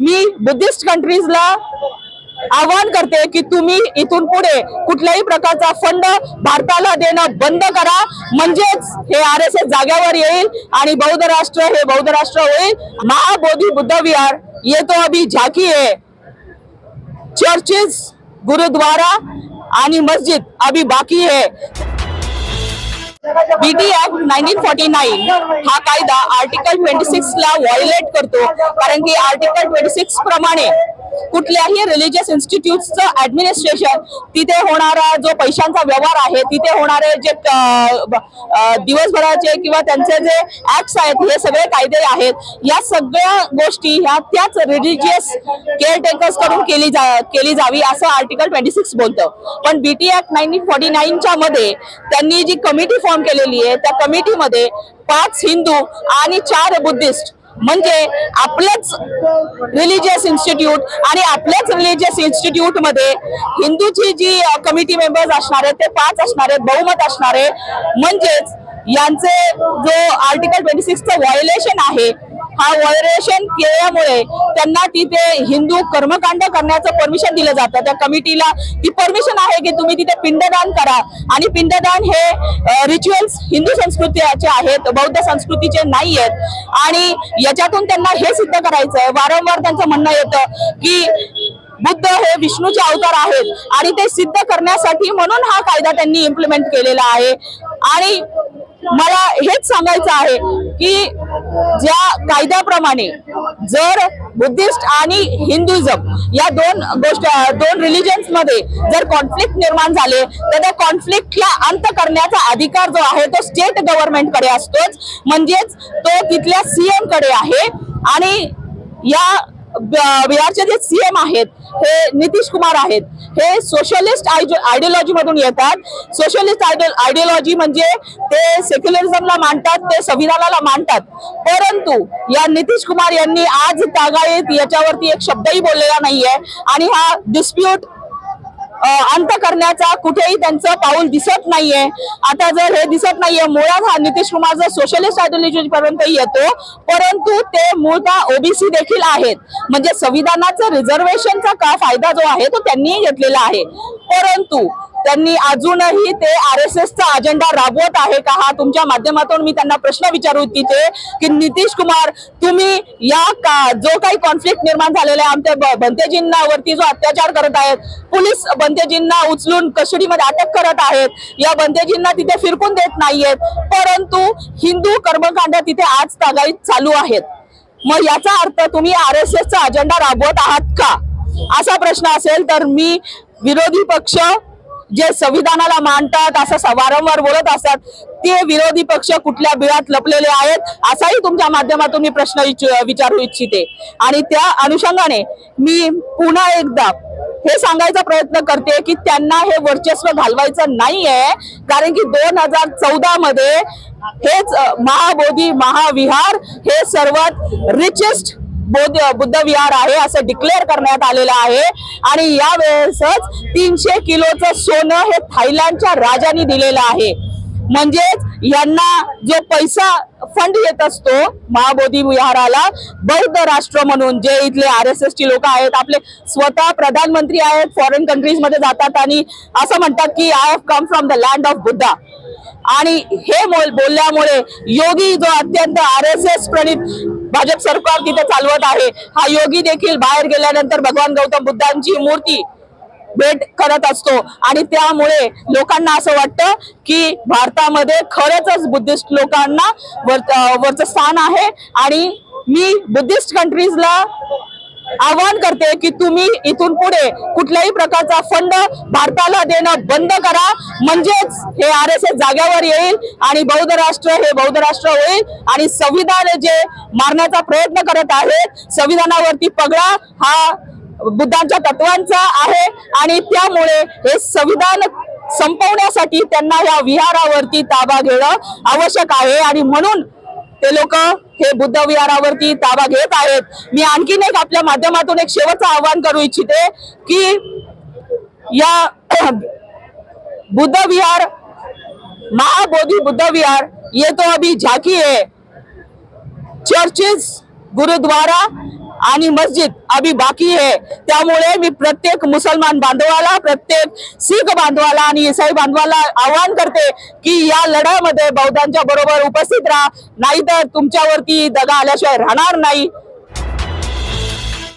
मी Buddhist कंट्रीजला आवाहन करते की तुम्ही इथून पुढे कुठल्याही प्रकारचा फंड भारताला देणं बंद करा. म्हणजेच हे आर एस एस जाग्यावर येईल आणि बौद्ध राष्ट्र हे बौद्ध राष्ट्र होईल. महाबोधी बुद्ध विहार ये तो अभी झाकी आहे चर्चेस गुरुद्वारा आणि मस्जिद अभी बाकी है. BT act nineteen forty nine हा कायदा आर्टिकल ट्वेंटी सिक्स ला व्हायोलेट करतो. कारण की आर्टिकल ट्वेंटी सिक्स प्रमाणे कुठल्याही रिलिजियस इन्स्टिट्यूटचं ऍडमिनिस्ट्रेशन तिथे होणारा जो पैशांचा व्यवहार आहे तिथे होणारे जे दिवसभराचे किंवा त्यांचे जे ऍक्ट्स आहेत हे सगळे कायदे आहेत. या सगळ्या गोष्टी ह्या त्याच रिलिजियस केअरटेकर्सकडून केली जा केली जावी असं आर्टिकल ट्वेंटी सिक्स बोलतं. पण बीटी ऍक्ट नाईन्टीन फॉर्टी नाईनच्या मध्ये त्यांनी जी कमिटी फॉर्म केलेली आहे त्या कमिटीमध्ये पाच हिंदू आणि चार बुद्धिस्ट म्हणजे आपलंच रिलिजियस इन्स्टिट्यूट आणि आपल्याच रिलिजियस इन्स्टिट्यूटमध्ये हिंदूची जी कमिटी मेंबर्स असणार आहेत ते पाच असणार आहेत बहुमत असणार आहे. म्हणजेच यांचे जो आर्टिकल ट्वेंटी सिक्सचं व्हायोलेशन आहे हा व्हायोलेशन केल्यामुळे त्यांना तिथे हिंदू कर्मकांड करण्याचं परमिशन दिलं जातं. त्या कमिटीला ती परमिशन आहे की तुम्ही तिथे पिंडदान करा. आणि पिंडदान हे रिच्युअल्स हिंदू संस्कृतीचे आहेत बौद्ध संस्कृतीचे नाही आहेत आणि याच्यातून त्यांना हे सिद्ध करायचं आहे वारंवार त्यांचं म्हणणं येतं की बुद्ध हे विष्णूचे अवतार आहेत. आणि ते सिद्ध करण्यासाठी म्हणून हा कायदा त्यांनी इम्प्लिमेंट केलेला आहे. आणि मला हेच सांगायचं आहे की ज्या कायद्याप्रमाणे जर बुद्धिस्ट आणि हिंदुझम या दोन गोष्ट दोन रिलिजन्समध्ये जर कॉन्फ्लिक्ट निर्माण झाले तर त्या कॉन्फ्लिक्टला अंत करण्याचा अधिकार जो आहे तो स्टेट गव्हर्नमेंटकडे असतोच. म्हणजेच तो तिथल्या सीएमकडे आहे. आणि या बिहारचे जे सीएम आहेत हे नितीश कुमार आहेत हे सोशलिस्ट आयडिओलॉजी मधून येतात. सोशलिस्ट आयडिओलॉजी म्हणजे ते सेक्युलरिझमला मांडतात ते संविधानाला मांडतात परंतु या नितीश कुमार यांनी आज तागाळीत याच्यावरती एक शब्दही बोललेला नाहीये. आणि हा डिस्प्यूट अंत करण्याचा कुठेही त्यांचं पाऊल दिसत नाहीये. आता जर हे दिसत नाहीये मुळात हा नितीश कुमार जर सोशलिस्ट आयडिओलॉजी पर्यंत येतो परंतु ते मूळतः ओबीसी देखील आहेत. म्हणजे संविधानाचा रिझर्वेशनचा का फायदा जो आहे तो त्यांनी घेतलेला आहे. परंतु त्यांनी अजूनही ते आर एस एसचा अजेंडा राबवत आहे का? हा तुमच्या माध्यमातून मी त्यांना प्रश्न विचारू इच्छिते की नितीश कुमार तुम्ही या का? जो काही कॉन्फ्लिक्ट निर्माण झालेला आहे आमच्या ब- बनतेजींना वरती जो अत्याचार करत आहेत पोलीस बनतेजींना उचलून कस्टडीमध्ये अटक करत आहेत या बनतेजींना तिथे फिरकून देत नाहीयेत परंतु हिंदू कर्मकांड तिथे आज तागाईत चालू आहेत. मग याचा अर्थ तुम्ही आर एस एसचा अजेंडा राबवत आहात का? असा प्रश्न असेल तर मी विरोधी पक्ष जे संविधानाला मांडतात असं वारंवार बोलत असतात ते विरोधी पक्ष कुठल्या बिळात लपलेले आहेत असाही तुमच्या माध्यमातून मी प्रश्न विच- विचारू इच्छिते. आणि त्या अनुषंगाने मी पुन्हा एकदा हे सांगायचा प्रयत्न करते की त्यांना हे वर्चस्व घालवायचं नाहीये कारण की दोन हजार चौदा मध्ये हेच महाबोधी महाविहार हे सर्वात रिचेस्ट बौद्ध बुद्ध विहार आहे असं डिक्लेअर करण्यात आलेलं आहे. आणि यावेळेसच तीनशे किलोचं सोनं हे थायलंडच्या राजाने दिलेलं आहे. म्हणजेच यांना जो पैसा फंड येत असतो महाबोधी विहाराला बौद्ध राष्ट्र म्हणून जे इथले आर एस एस ची लोक आहेत आपले स्वतः प्रधानमंत्री आहेत फॉरेन कंट्रीजमध्ये जातात आणि असं म्हणतात की I have come from the land of Buddha आणि हे बोल बोलल्यामुळे योगी जो अत्यंत आर एस एस प्रणित भाजप सरकार तिथे चालवत आहे. हा योगी देखील बाहेर गेल्यानंतर भगवान गौतम बुद्धांची मूर्ती भेट करत असतो. आणि त्यामुळे लोकांना असं वाटतं की भारतामध्ये खरंच बुद्धिस्ट लोकांना वर वरचं स्थान आहे. आणि मी बुद्धिस्ट कंट्रीजला आवाहन करते की तुम्ही इथून पुढे कुठल्याही प्रकारचा फंड भारताला देणं बंद करा. म्हणजेच हे आर एस एस जाग्यावर येईल आणि बौद्ध राष्ट्र हे बौद्ध राष्ट्र होईल आणि संविधान जे मारण्याचा प्रयत्न करत आहेत संविधानावरती पगडा हा बुद्धांच्या तत्वांचा आहे आणि त्यामुळे हे संविधान संपवण्यासाठी त्यांना या विहारावरती ताबा घेणं आवश्यक आहे. आणि म्हणून ते लोक हे बुद्ध विहारावरती ताबा घेत आहेत. मी आणखीन एक आपल्या माध्यमातून एक शेवटचं आवाहन करू इच्छिते की या बुद्ध विहार महाबोधी बुद्ध विहार ये तो अभी झाकी है. चर्चेस गुरुद्वारा आणि मस्जिद अभी बाकी है. त्यामुळे मी प्रत्येक मुसलमान बांधवाला प्रत्येक शीख बांधवाला आणि इसाई बांधवाला आवाहन करते की या लढ्यामध्ये बौद्धांच्या बरोबर उपस्थित राहा. नाहीतर तुमच्यावरती दगा आल्याशिवाय राहणार नाही.